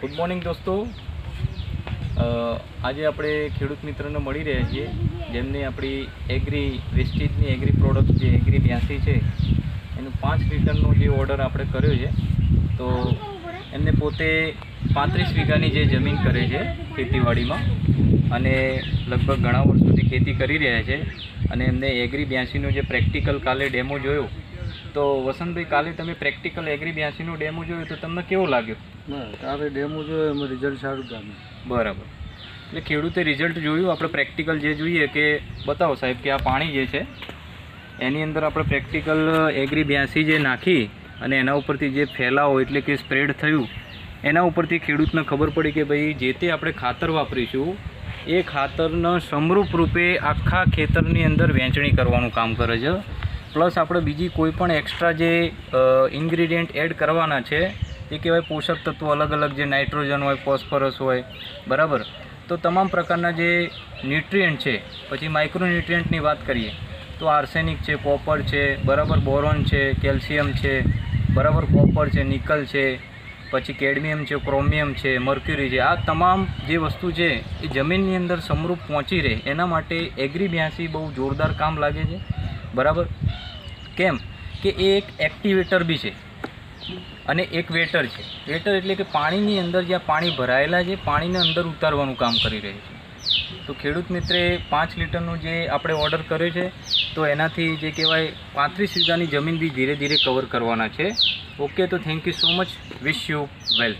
Good morning દોસ્તો. આજે આપણે ખેડૂત મિત્રને મળી રહ્યા છીએ, જેમને આપણી એગ્રી વેસ્ટેજની એગ્રી પ્રોડક્ટ જે એગ્રી બ્યાસી છે, એનું પાંચ લીટરનો જે ઓર્ડર આપણે કર્યો છે, તો એમને પોતે પાંત્રીસ વીઘાની જે જમીન કરે છે ખેતીવાડીમાં અને લગભગ ઘણા વર્ષોથી ખેતી કરી રહ્યા છે અને એમને એગ્રી બ્યાસીનો જે પ્રેક્ટિકલ કાલે ડેમો જોયો તો વસંતભાઈ કાલે તમે પ્રેક્ટિકલ એગ્રી બ્યાસીનો ડેમો જોયું તો તમને કેવો લાગ્યું? કાલે ડેમો જોયો એમાં રિઝલ્ટ સારું ગામ્યું બરાબર. એટલે ખેડૂતે રિઝલ્ટ જોયું આપણે પ્રેક્ટિકલ જે જોઈએ કે બતાવો સાહેબ કે આ પાણી જે છે એની અંદર આપણે પ્રેક્ટિકલ એગ્રી બ્યાસી જે નાખી અને એના ઉપરથી જે ફેલાવો એટલે કે સ્પ્રેડ થયું એના ઉપરથી ખેડૂતને ખબર પડી કે ભાઈ જે તે આપણે ખાતર વાપરીશું એ ખાતરના સમરૂપ રૂપે આખા ખેતરની અંદર વહેંચણી કરવાનું કામ કરે છે. પ્લસ આપણે બીજી કોઈ પણ એક્સ્ટ્રા જે ઇન્ગ્રીડિયન્ટ એડ કરવાના છે, એ કહેવાય પોષક તત્વો અલગ અલગ, જે નાઇટ્રોજન હોય ફોસ્ફરસ હોય, બરાબર? તો તમામ પ્રકારના જે ન્યુટ્રિયન્ટ છે, પછી માઇક્રોન્યુટ્રિયન્ટની વાત કરીએ, તો આર્સેનિક છે કોપર છે, બરાબર? બોરોન છે કેલ્શિયમ છે, બરાબર? કોપર છે નિકલ છે, પછી કેડમિયમ છે ક્રોમિયમ છે મર્ક્યુરી છે, આ તમામ જે વસ્તુ છે, એ જમીનની અંદર સમરૂપ પહોંચી રહે, એના માટે એગ્રી બ્યાસી બહુ જોરદાર કામ લાગે છે. બરાબર? કેમ? કે એ એક એક્ટિવેટર બી છે. અને એક વેટર છે. વેટર એટલે કે પાણીની અંદર જ્યાં પાણી ભરાયેલા છે, પાણીને અંદર ઉતારવાનું કામ કરી રહ્યું છે. તો ખેડૂત મિત્રે પાંચ લીટરનું જે આપણે ઓર્ડર કર્યો છે, તો એનાથી જે કહેવાય પાંત્રીસ વીઘાની જમીન બી ધીરે ધીરે કવર કરવાના છે. ઓકે તો thank you so much wish you well